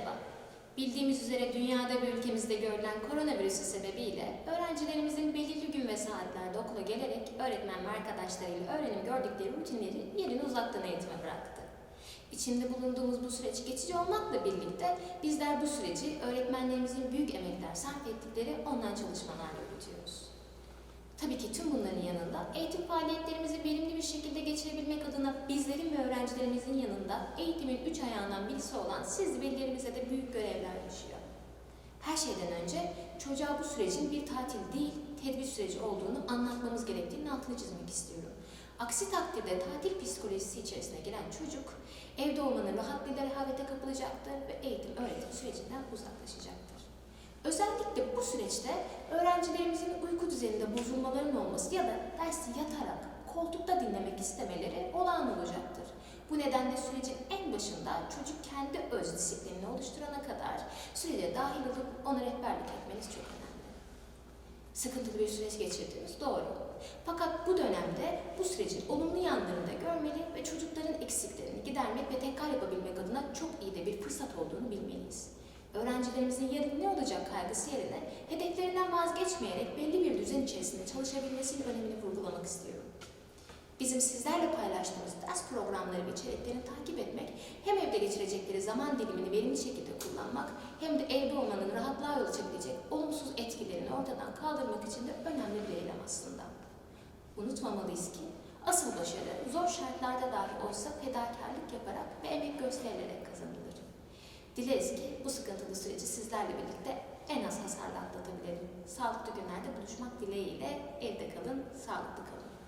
merhaba. Bildiğimiz üzere dünyada ve ülkemizde görülen koronavirüsü sebebiyle öğrencilerimizin belirli gün ve saatlerde okula gelerek öğretmen ve arkadaşlarıyla öğrenim gördükleri rutinleri yerini uzaktan eğitime bıraktı. İçinde bulunduğumuz bu süreç geçici olmakla birlikte bizler bu süreci öğretmenlerimizin büyük emekler sarf ettikleri online çalışmalarla yürütüyoruz. Tabii ki tüm bunların yanında eğitim şekilde geçirebilmek adına bizlerin ve öğrencilerimizin yanında eğitimin üç ayağından birisi olan siz velilerimize de büyük görevler düşüyor. Her şeyden önce çocuğa bu sürecin bir tatil değil, tedbir süreci olduğunu anlatmamız gerektiğini altını çizmek istiyorum. Aksi takdirde tatil psikolojisi içerisine giren çocuk, evde olmanın rahatlığıyla rehavete kapılacaktır ve eğitim öğretim sürecinden uzaklaşacaktır. Özellikle bu süreçte öğrencilerimizin uyku düzeninde bozulmaların olması ya da dersi yatarak, koltukta dinlemek istemeleri olağan olacaktır. Bu nedenle sürecin en başında çocuk kendi öz disiplinini oluşturana kadar sürece dahil olup ona rehberlik etmeniz çok önemli. Sıkıntılı bir süreç geçirdiğiniz doğru. Fakat bu dönemde bu sürecin olumlu yanlarını da görmeli ve çocukların eksiklerini gidermek ve tekrar yapabilmek adına çok iyi de bir fırsat olduğunu bilmeliyiz. Öğrencilerimizin yarın ne olacak kaygısı yerine hedeflerinden vazgeçmeyerek belli bir düzen içerisinde çalışabilmesinin önemini vurgulamak istiyorum. Bizim sizlerle paylaştığımız ders programları ve içeriklerini takip etmek hem evde geçirecekleri zaman dilimini verimli şekilde kullanmak hem de evde olmanın rahatlığa yol açabilecek olumsuz etkilerini ortadan kaldırmak için de önemli bir eylem aslında. Unutmamalıyız ki asıl başarı zor şartlarda dahi olsa fedakarlık yaparak ve emek gösterilerek kazanılır. Dileriz ki bu sıkıntılı süreci sizlerle birlikte en az hasarla atlatabilelim. Sağlıklı günlerde buluşmak dileğiyle evde kalın, sağlıklı kalın.